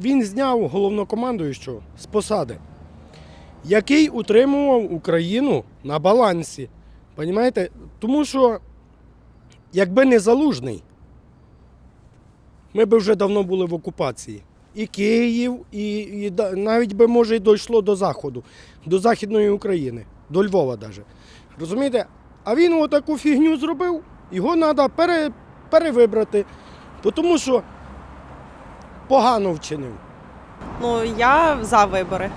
він зняв головнокомандуючого з посади, який утримував Україну на балансі. Понімаєте? Тому що, якби не залужний, ми б вже давно були в окупації. І Київ, і, і навіть би, може, і дійшло до Заходу, до Західної України, до Львова навіть. Розумієте? А він отаку фігню зробив, його треба пере, перевибрати, тому що погано вчинив. Ну, я за вибори.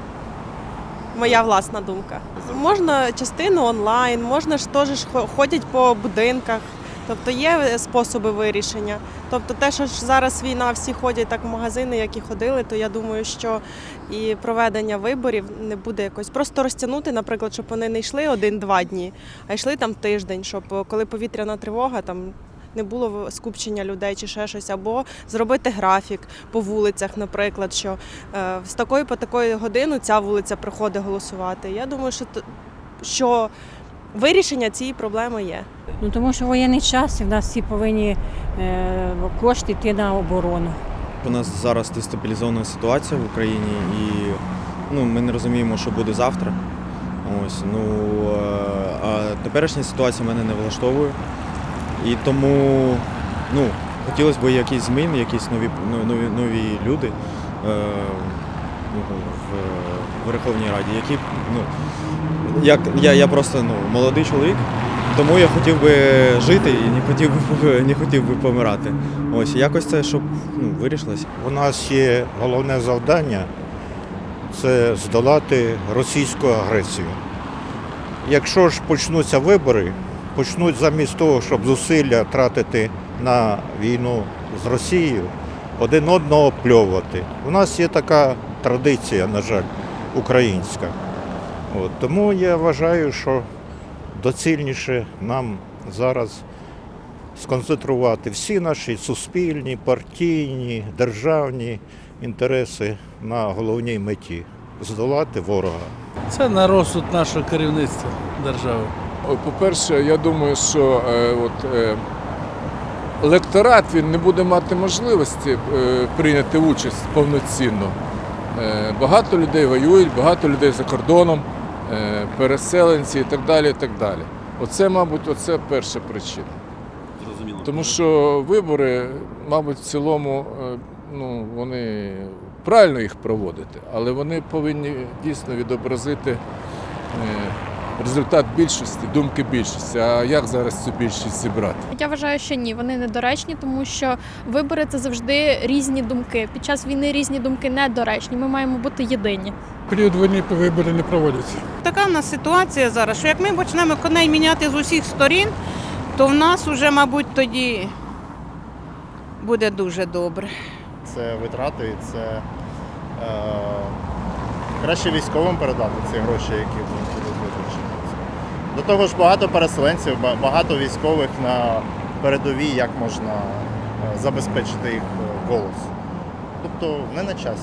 Моя власна думка. Можна частину онлайн, можна ж теж ходять по будинках. Тобто є способи вирішення. Тобто те, що ж зараз війна, всі ходять так в магазини, як і ходили, то я думаю, що і проведення виборів не буде якось. Просто розтягнути, наприклад, щоб вони не йшли один-два дні, а йшли там тиждень, щоб коли повітряна тривога, там не було скупчення людей чи ще щось, або зробити графік по вулицях, наприклад, що е, з такої по такої годину ця вулиця приходить голосувати. Я думаю, що, що вирішення цієї проблеми є. Ну тому що воєнний час і в нас всі повинні е, кошти йти на оборону. У нас зараз дестабілізована ситуація в Україні, і ну, ми не розуміємо, що буде завтра. Ось, ну, е, а теперішня ситуація мене не влаштовує. І тому ну, хотілося б якісь зміни, якісь нові, ну, нові, нові люди е, ну, в, Верховній Раді, які, ну, як, я, я просто ну, молодий чоловік, тому я хотів би жити і не хотів би, не хотів би помирати. Ось, якось це, щоб ну, вирішилося. У нас є головне завдання це здолати російську агресію. Якщо ж почнуться вибори, почнуть замість того, щоб зусилля тратити на війну з Росією, один одного пльовувати. У нас є така традиція, на жаль, українська. От, тому я вважаю, що доцільніше нам зараз сконцентрувати всі наші суспільні, партійні, державні інтереси на головній меті здолати ворога. Це на розсуд нашого керівництва держави. Ой, По-перше, я думаю, що е, от, е, електорат він не буде мати можливості е, прийняти участь повноцінно. Е, багато людей воюють, багато людей за кордоном, е, переселенці і так далі. І так далі. Оце, мабуть, оце перша причина. Зрозуміло. Тому що вибори, мабуть, в цілому, е, ну, вони правильно їх проводити, але вони повинні дійсно відобразити е, результат більшості, думки більшості. А як зараз цю більшість зібрати? Я вважаю, що ні, вони недоречні, тому що вибори це завжди різні думки. Під час війни різні думки недоречні. Ми маємо бути єдині. Період війни вибори не проводяться. Така в нас ситуація зараз, що як ми почнемо коней міняти з усіх сторін, то в нас вже, мабуть, тоді буде дуже добре. це витрати, і це е, краще військовим передати ці гроші, які будуть. До того ж, багато переселенців, багато військових на передовій, як можна е, забезпечити їх е, голос. Тобто не на часі.